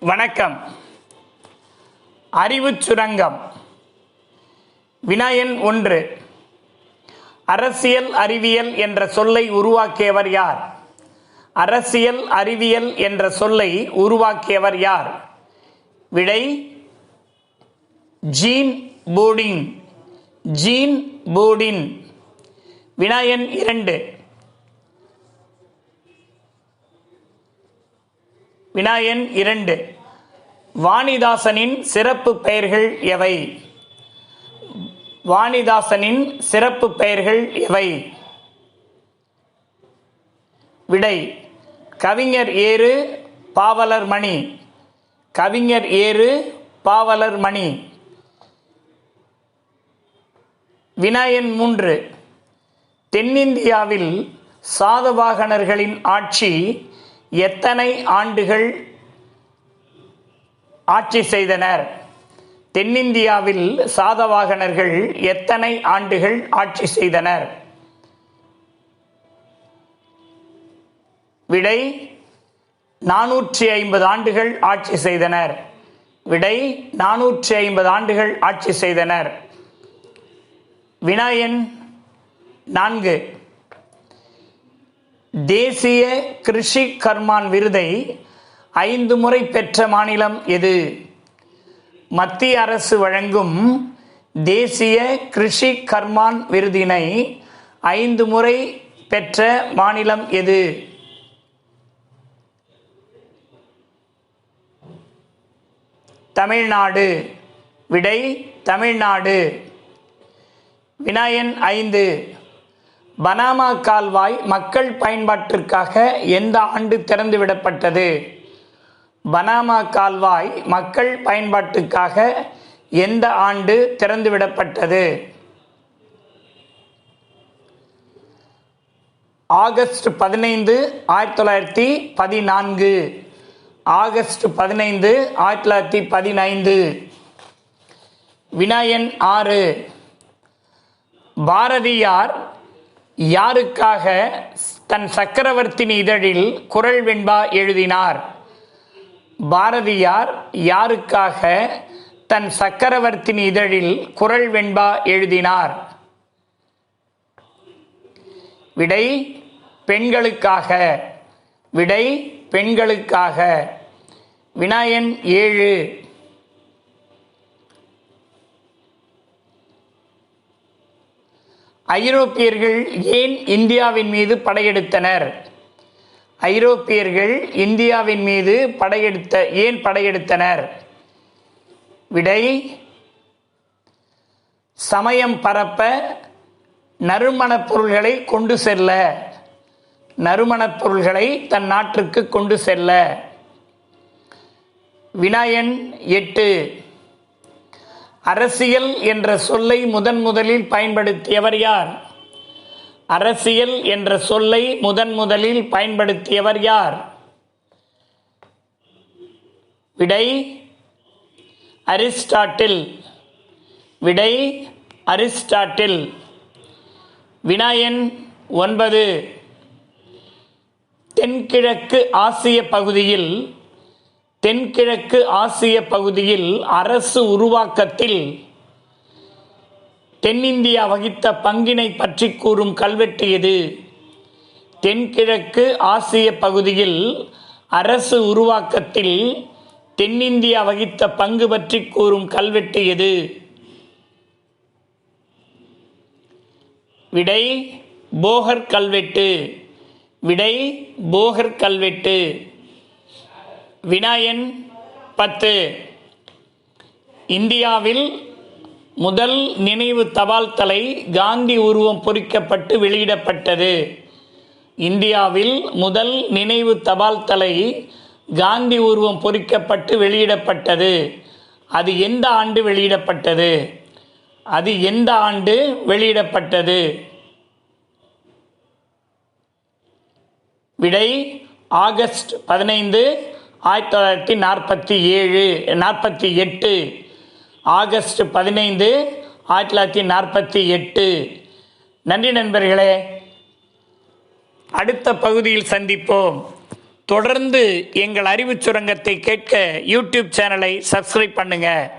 வணக்கம். அறிவுச் சுரங்கம். வினாயன் ஒன்று. அரசியல் அறிவியல் என்ற சொல்லை உருவாக்கியவர் யார்? அரசியல் அறிவியல் என்ற சொல்லை உருவாக்கியவர் யார்? விடை ஜீன் போர்டின் ஜீன் போர்டின் வினாயன் இரண்டு. வினாயன் இரண்டு. வாணிதாசனின் சிறப்பு பெயர்கள் எவை? வாணிதாசனின் சிறப்பு பெயர்கள் எவை? விடை கவிஞர் ஏறு பாவலர் மணி. கவிஞர் ஏறு பாவலர் மணி. வினாயன் மூன்று. தென்னிந்தியாவில் சாதவாகனர்களின் ஆட்சி எத்தனை ஆண்டுகள் ஆட்சி செய்தனர்? தென்னிந்தியாவில் சாதவாகனர்கள் எத்தனை ஆண்டுகள் ஆட்சி செய்தனர்? விடை நானூற்றி ஐம்பது ஆண்டுகள் ஆட்சி செய்தனர். விடை நானூற்றி ஐம்பது ஆண்டுகள் ஆட்சி செய்தனர். வினாயன் நான்கு. தேசிய கிருஷி கர்மான் விருதை ஐந்து முறை பெற்ற மாநிலம் எது? மத்திய அரசு வழங்கும் தேசிய கிருஷி கர்மான் விருதினை ஐந்து முறை பெற்ற மாநிலம் எது? தமிழ்நாடு. விடை தமிழ்நாடு. வினாயன் ஐந்து. பனாமா கால்வாய் மக்கள் பயன்பாட்டிற்காக எந்த ஆண்டு திறந்துவிடப்பட்டது? பனாமா கால்வாய் மக்கள் பயன்பாட்டுக்காக எந்த ஆண்டு திறந்துவிடப்பட்டது? ஆகஸ்ட் பதினைந்து ஆயிரத்தி தொள்ளாயிரத்தி பதினான்கு. ஆகஸ்ட் பதினைந்து ஆயிரத்தி தொள்ளாயிரத்தி பதினைந்து. வினாயன் ஆறு. பாரதியார் யாருக்காக தன் சக்கரவர்த்தினி இதழில் குரல் வெண்பா எழுதினார்? பாரதியார் யாருக்காக தன் சக்கரவர்த்தின் இதழில் குரல் வெண்பா எழுதினார்? விடை பெண்களுக்காக. விடை பெண்களுக்காக. வினாயன் ஏழு. ஐரோப்பியர்கள் ஏன் இந்தியாவின் மீது படையெடுத்தனர்? ஐரோப்பியர்கள் இந்தியாவின் மீது படையெடுத்த ஏன் படையெடுத்தனர்? விடை சமயம் பரப்ப நறுமணப் பொருள்களை கொண்டு செல்ல. நறுமணப் பொருள்களை தன் நாட்டிற்கு கொண்டு செல்ல. வினாயன் எட்டு அரசியல் என்ற சொல்லை முதன் முதலில் பயன்படுத்தியவர் யார்? அரசியல் என்ற சொல்லை முதன் முதலில் பயன்படுத்தியவர் யார்? விடை அரிஸ்டாட்டில். விடை அரிஸ்டாட்டில். வினாயன் ஒன்பது. தென்கிழக்கு ஆசிய பகுதியில் தென்கிழக்கு ஆசிய பகுதியில் அரசு உருவாக்கத்தில் தென்னிந்தியா வகித்த பங்கினை பற்றி கூறும் கல்வெட்டு எது? தென்கிழக்கு ஆசிய பகுதியில் அரசு உருவாக்கத்தில் தென்னிந்தியா வகித்த பங்கு பற்றி கூறும் கல்வெட்டு எது? விடை போகர் கல்வெட்டு. விடை போகர் கல்வெட்டு. வினாயன் பத்து. இந்தியாவில் முதல் நினைவு தபால் தலை காந்தி உருவம் பொறிக்கப்பட்டு வெளியிடப்பட்டது. இந்தியாவில் முதல் நினைவு தபால் தலை காந்தி உருவம் பொறிக்கப்பட்டு வெளியிடப்பட்டது. அது எந்த ஆண்டு வெளியிடப்பட்டது? அது எந்த ஆண்டு வெளியிடப்பட்டது? விடை ஆகஸ்ட் பதினைந்து ஆயிரத்தி தொள்ளாயிரத்தி நாற்பத்தி ஏழு நாற்பத்தி எட்டு ஆகஸ்ட் பதினைந்து ஆயிரத்தி தொள்ளாயிரத்தி நாற்பத்தி எட்டு. நன்றி நண்பர்களே. அடுத்த பகுதியில் சந்திப்போம். தொடர்ந்து எங்கள் அறிவுச் சுரங்கத்தை கேட்க யூடியூப் சேனலை சப்ஸ்கிரைப் பண்ணுங்கள்